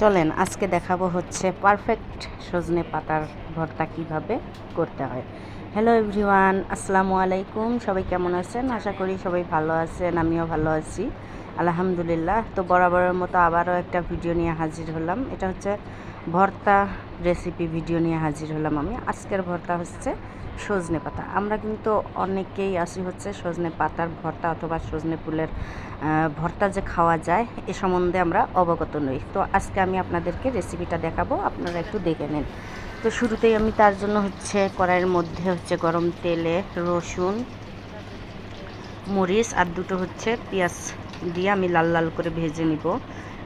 চলেন, আজকে দেখাবো হচ্ছে পারফেক্ট সজনে পাতার ভর্তা কীভাবে করতে হয়। হ্যালো এভরিওয়ান আসসালামু আলাইকুম, সবাই কেমন আছেন? আশা করি সবাই ভালো আছেন, আমিও ভালো আছি। আলহামদুলিল্লাহ, তো বরাবরের মতো আবারও একটা ভিডিও নিয়ে হাজির হলাম। এটা হচ্ছে ভর্তা রেসিপি ভিডিও নিয়ে হাজির হলাম আমি। আজকের ভর্তা হচ্ছে সজনে পাতা। আমরা কিন্তু অনেকেই আসি হচ্ছে সজনে পাতার ভর্তা অথবা সজনে ফুলের ভর্তা যে খাওয়া যায়, এ সম্বন্ধে আমরা অবগত নই। তো আজকে আমি আপনাদেরকে রেসিপিটা দেখাবো, আপনারা একটু দেখে নেন। তো শুরুতেই আমি তার জন্য হচ্ছে কড়াইয়ের মধ্যে হচ্ছে গরম তেলে রসুন, মরিচ আর দুটো হচ্ছে পেঁয়াজ দিয়ে আমি লাল লাল করে ভেজে নিব।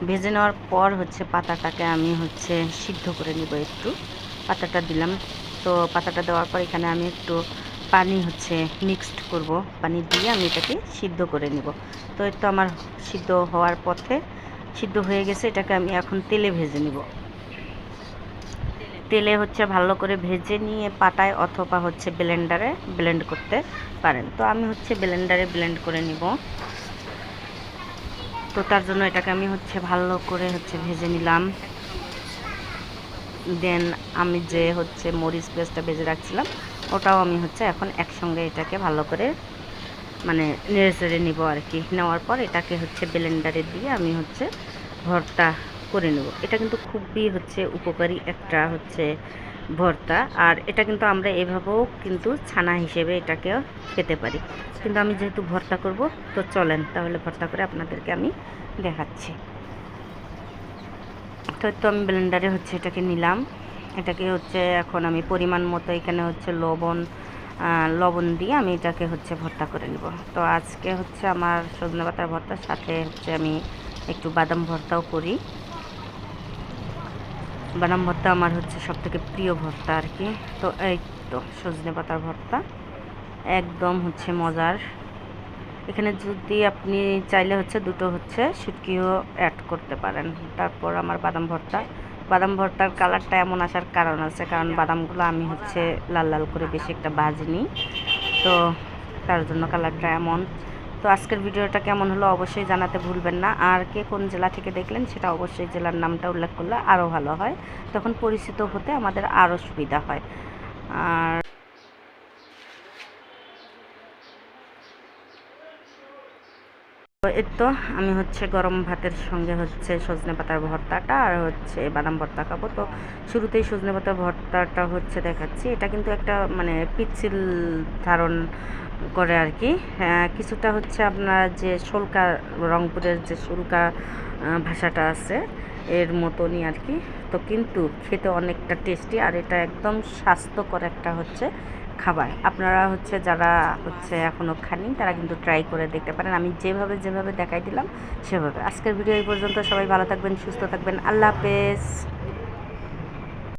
ভেজে নেওয়ার পর হচ্ছে পাতাটাকে আমি হচ্ছে সিদ্ধ করে নিব একটু। পাতাটা দিলাম। তো পাতাটা দেওয়ার পর এখানে আমি একটু পানি হচ্ছে মিক্সড করব। পানি দিয়ে আমি এটাকে সিদ্ধ করে নিব। তো তো আমার সিদ্ধ হওয়ার পথে সিদ্ধ হয়ে গেছে। এটাকে আমি এখন তেলে ভেজে নিব। তেলে হচ্ছে ভালো করে ভেজে নিয়ে পাটায় অথবা হচ্ছে ব্লেন্ডারে ব্লেন্ড করতে পারেন। তো আমি হচ্ছে ব্লেন্ডারে ব্লেন্ড করে নিব। তো তার জন্য এটাকে আমি হচ্ছে ভালো করে হচ্ছে ভেজে নিলাম। দেন আমি যে হচ্ছে মরিচ পেস্টটা ভেজে রাখছিলাম, ওটাও আমি হচ্ছে এখন একসঙ্গে এটাকে ভালো করে মানে নেড়ে চেড়ে নিব আর কি নেওয়ার পর এটাকে হচ্ছে ব্লেন্ডারে দিয়ে আমি হচ্ছে ভর্তা করে নেব। এটা কিন্তু খুবই হচ্ছে উপকারী একটা হচ্ছে ভর্তা। আর এটা কিন্তু আমরা এভাবেও কিন্তু ছানা হিসেবে এটাকেও খেতে পারি। কিন্তু আমি যেহেতু ভর্তা করব, তো চলেন তাহলে ভর্তা করে আপনাদেরকে আমি দেখাচ্ছি। তো তো আমি ব্লেন্ডারে হচ্ছে এটাকে নিলাম। এটাকে হচ্ছে এখন আমি পরিমাণ মতো এখানে হচ্ছে লবণ লবণ দিয়ে আমি এটাকে হচ্ছে ভর্তা করে নিব। তো আজকে হচ্ছে আমার সজনে পাতার ভর্তার সাথে হচ্ছে আমি একটু বাদাম ভর্তাও করি। বাদাম ভর্তা আমার হচ্ছে সব থেকে প্রিয় ভর্তা আর কি। তো এই তো, সজনে পাতার ভর্তা। একদম হচ্ছে মজার। এখানে যদি আপনি চাইলে হচ্ছে দুটো হচ্ছে শুটকিও অ্যাড করতে পারেন। তারপর আমার বাদাম ভর্তা। বাদাম ভর্তার কালারটা এমন আসার কারণ আছে, কারণ বাদামগুলো আমি হচ্ছে লাল লাল করে বেশি একটা ভাজিনি। তো তার জন্য কালারটা এমন। তো আজকের ভিডিওটা কেমন হলো অবশ্যই জানাতে ভুলবেন না। আর কে কোন জেলা থেকে দেখলেন সেটা অবশ্যই জেলার নামটা উল্লেখ করলে আরও ভালো হয়। তখন পরিচিত হতে আমাদের আরও সুবিধা হয়। আর এই তো আমি হচ্ছে গরম ভাতের সঙ্গে হচ্ছে সজনে পাতার ভর্তাটা আর হচ্ছে বাদাম ভর্তা খাব। তো শুরুতেই সজনে পাতার ভর্তাটা হচ্ছে দেখাচ্ছি। এটা কিন্তু একটা মানে পিচ্ছিল ধারণ করে আর কি। হ্যাঁ, কিছুটা হচ্ছে আপনার যে শুল্কা রংপুরের যে শুল্কা ভাষাটা আছে এর মতনই আর কি। তো কিন্তু খেতে অনেকটা টেস্টি আর এটা একদম স্বাস্থ্যকর একটা হচ্ছে খাবার। আপনারা হচ্ছে যারা হচ্ছে এখনও খাননি, তারা কিন্তু ট্রাই করে দেখতে পারেন। আমি যেভাবে যেভাবে দেখাই দিলাম, সেভাবে। আজকের ভিডিও এই পর্যন্ত। সবাই ভালো থাকবেন, সুস্থ থাকবেন। আল্লাহ হাফেজ।